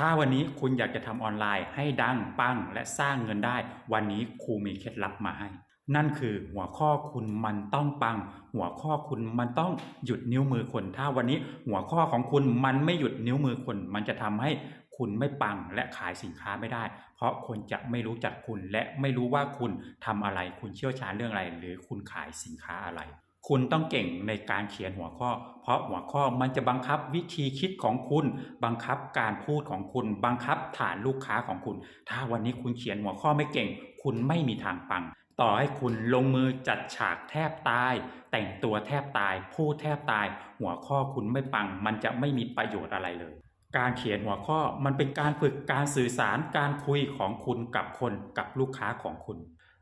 ถ้าวันนี้คุณอยากจะทำออนไลน์ให้ดังปังและสร้างเงินได้ วันนี้ครูมีเคล็ดลับมาให้ นั่นคือหัวข้อคุณมันต้องปัง หัวข้อคุณมันต้องหยุดนิ้วมือคน ถ้าวันนี้หัวข้อของคุณมันไม่หยุดนิ้วมือคน มันจะทำให้คุณไม่ปังและขายสินค้าไม่ได้ เพราะคนจะไม่รู้จักคุณและไม่รู้ว่าคุณทำอะไร คุณเชี่ยวชาญเรื่องอะไร หรือคุณขายสินค้าอะไร คุณต้องเก่งในการเขียนหัวข้อ เพราะหัวข้อมันจะบังคับวิธีคิดของคุณ บังคับการพูดของคุณ บังคับฐานลูกค้าของคุณ ถ้าวันนี้คุณเขียนหัวข้อไม่เก่ง คุณไม่มีทางปัง ต่อให้คุณลงมือจัดฉากแทบตาย แต่งตัวแทบตาย พูดแทบตาย หัวข้อคุณไม่ปัง มันจะไม่มีประโยชน์อะไรเลย การเขียนหัวข้อมันเป็นการฝึกการสื่อสารการคุยของคุณกับคนกับลูกค้าของคุณ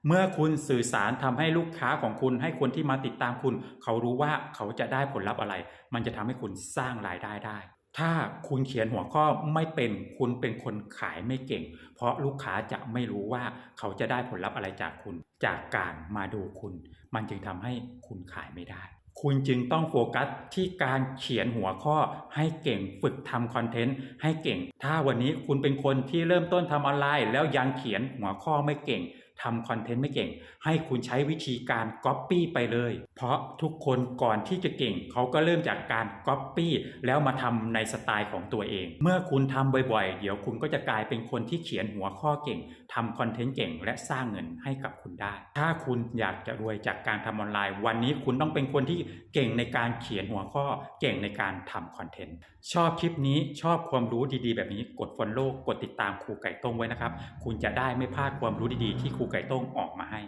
เมื่อคุณสื่อสารทำให้ลูกค้าของคุณ ให้คนที่มาติดตามคุณ เขารู้ว่าเขาจะได้ผลลัพธ์อะไร มันจะทำให้คุณสร้างรายได้ได้ ถ้าคุณเขียนหัวข้อไม่เป็นคุณเป็นคนขายไม่เก่ง เพราะลูกค้าจะไม่รู้ว่าเขาจะได้ผลลัพธ์อะไรจากคุณ จากการมาดูคุณ มันจึงทำให้คุณขายไม่ได้ คุณจึงต้องโฟกัสที่การเขียนหัวข้อให้เก่งฝึกทำคอนเทนต์ให้เก่ง ถ้าวันนี้คุณเป็นคนที่เริ่มต้นทำออนไลน์ แล้วยังเขียนหัวข้อไม่เก่ง ทำคอนเทนต์ไม่เก่ง ให้คุณใช้วิธีการ Copy ไปเลย เพราะทุกคนก่อนที่จะเก่ง เขาก็เริ่มจากการ Copy แล้วมาทำในสไตล์ของตัวเอง เมื่อคุณทำบ่อยๆ เดี๋ยวคุณก็จะกลายเป็นคนที่เขียนหัวข้อเก่งทำคอนเทนต์เก่ง และสร้างเงินให้กับคุณได้ ถ้าคุณอยากจะรวยจากการทำออนไลน์ วันนี้คุณต้องเป็นคนที่เก่งในการเขียนหัวข้อ เก่งในการทำคอนเทนต์ชอบคลิปนี้ชอบความรู้ดีๆ แบบนี้กดฟอลโล่กดติดตามครูไก่ต้งไว้นะครับ คุณจะได้ไม่พลาดความรู้ดีๆที่ครูไก่ต้งออกมาให้